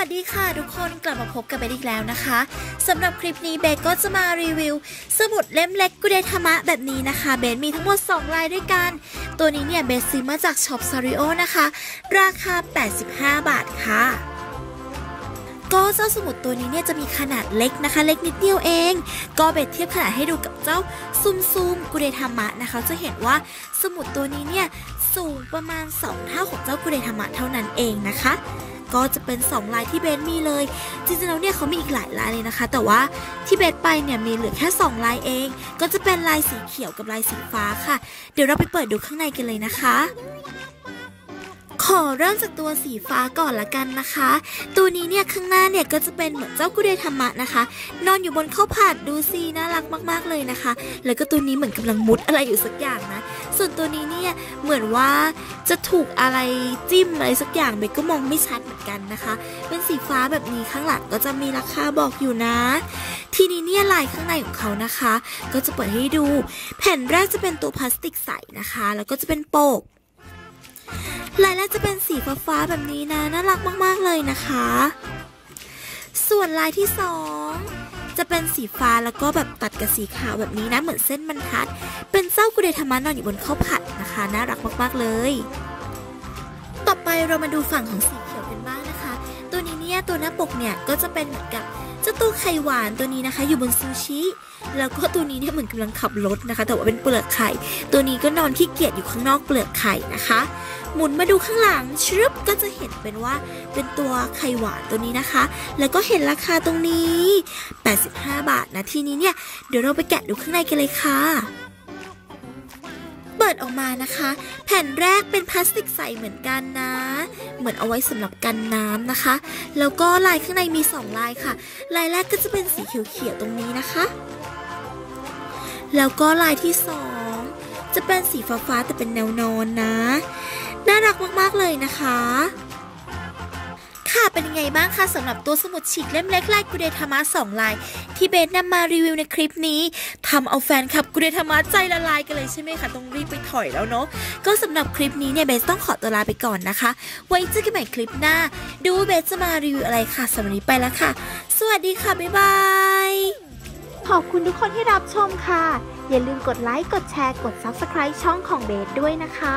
วัสดีค่ะทุกคนกลับมาพบกับเบอีกแล้วนะคะสำหรับคลิปนี้เบสก็จะมารีวิว สมุดเล่มเล็กกุเดธรรมะแบบนี้นะคะเบสมีทั้งหมด 2 ลายด้วยกัน ตัวนี้เนี่ยเบสซื้อมาจากช็อปซาริโอนะคะ ราคา 85 บาทค่ะก็เจ้าสมุดตัวนี้เนี่ยจะมีขนาดเล็กนะคะ เล็กนิดเดียวเอง ก็เบสเทียบขนาดให้ดูกับเจ้าซุมซุมกุเดธรรมะนะคะ จะเห็นว่าสมุดตัวนี้เนี่ยสูงประมาณ 2 เท่าของเจ้ากุเดธรรมะเท่านั้นเองนะคะ ก็จะเป็น 2 ลายที่เบนมีเลย จริงๆแล้วเนี่ยเขามีอีกหลายลายเลยนะคะ แต่ว่าที่เบนไปเนี่ยมีเหลือแค่ 2 ลายเอง ก็จะเป็นลายสีเขียวกับลายสีฟ้าค่ะ เดี๋ยวเราไปเปิดดูข้างในกันเลยนะคะ อเริ่มจากตัวสีฟ้าก่อนละกันนะคะ ตัวนี้เนี่ยข้างหน้าเนี่ยก็จะเป็นเหมือนเจ้ากุเดธรรมะนะคะ นอนอยู่บนข้าวผัดดูสิน่ารักมากๆเลยนะคะ แล้วก็ตัวนี้เหมือนกำลังมุดอะไรอยู่สักอย่างนะ ส่วนตัวนี้เนี่ยเหมือนว่าจะถูกอะไรจิ้มอะไรสักอย่างเบกก็มองไม่ชัดเหมือนกันนะคะ เป็นสีฟ้าแบบนี้ข้างหลังก็จะมีราคาบอกอยู่นะ ทีนี้เนี่ยลายข้างในของเขานะคะ ก็จะเปิดให้ดู แผ่นแรกจะเป็นตัวพลาสติกใสนะคะ แล้วก็จะเป็นโปก ลายแรกจะเป็นสีฟ้าๆแบบนี้นะน่ารักมากๆเลยนะคะ ส่วนลายที่สองจะเป็นสีฟ้าแล้วก็แบบตัดกับสีขาวแบบนี้นะเหมือนเส้นบรรทัด เป็นเจ้ากุเดธรรมะนอนอยู่บนข้าวผัดนะคะน่ารักมากๆเลย ต่อไปเรามาดูฝั่งของสีเขียวกันบ้างนะคะ ตัวนี้เนี่ยตัวหน้าปกเนี่ยก็จะเป็นเหมือนกับ เจ้าตัวไข่หวานตัวนี้นะคะ อยู่บนซูชิแล้วก็ตัวนี้เนี่ยเหมือนกำลังขับรถนะคะ แต่ว่าเป็นเปลือกไข่ ตัวนี้ก็นอนขี้เกียจอยู่ข้างนอกเปลือกไข่นะคะ หมุนมาดูข้างหลังชรึบก็จะเห็นเป็นว่าเป็นตัวไข่หวานตัวนี้นะคะ แล้วก็เห็นราคาตรงนี้ 85 บาทนะทีนี้เนี่ยเดี๋ยวเราไปแกะดูข้างในกันเลยค่ะ เปิดออกมานะคะ แผ่นแรกเป็นพลาสติกใสเหมือนกันนะ เหมือนเอาไว้สำหรับกันน้ำนะคะ แล้วก็ลายข้างในมี 2 ลายค่ะ ลายแรกก็จะเป็นสีเขียวๆตรงนี้นะคะ แล้วก็ลายที่ 2 จะเป็นสีฟ้าๆแต่เป็นแนวนอนนะ น่ารักมากๆเลยนะคะค่ะเป็นยังไงบ้างคะสำหรับตัวสมุดฉีกเล่มเล็กลายกุเดธรรมะสองลาย ที่เบสนำมารีวิวในคลิปนี้ทำเอาแฟนคลับกุเดธรรมะใจละลายกันเลยใช่ไหมคะต้องรีบไปถอยแล้วเนาะก็สำหรับคลิปนี้เนี่ยเบสต้องขอตัวลาไปก่อนนะคะ ไว้เจอกันใหม่คลิปหน้า ดูเบสจะมารีวิวอะไรค่ะสำหรับนนี้ไปแล้วค่ะ สวัสดีค่ะบ๊ายบายขอบคุณทุกคนที่รับชมค่ะ อย่าลืมกดไลค์กดแชร์กด Subscribe ช่องของเบสด้วยนะคะ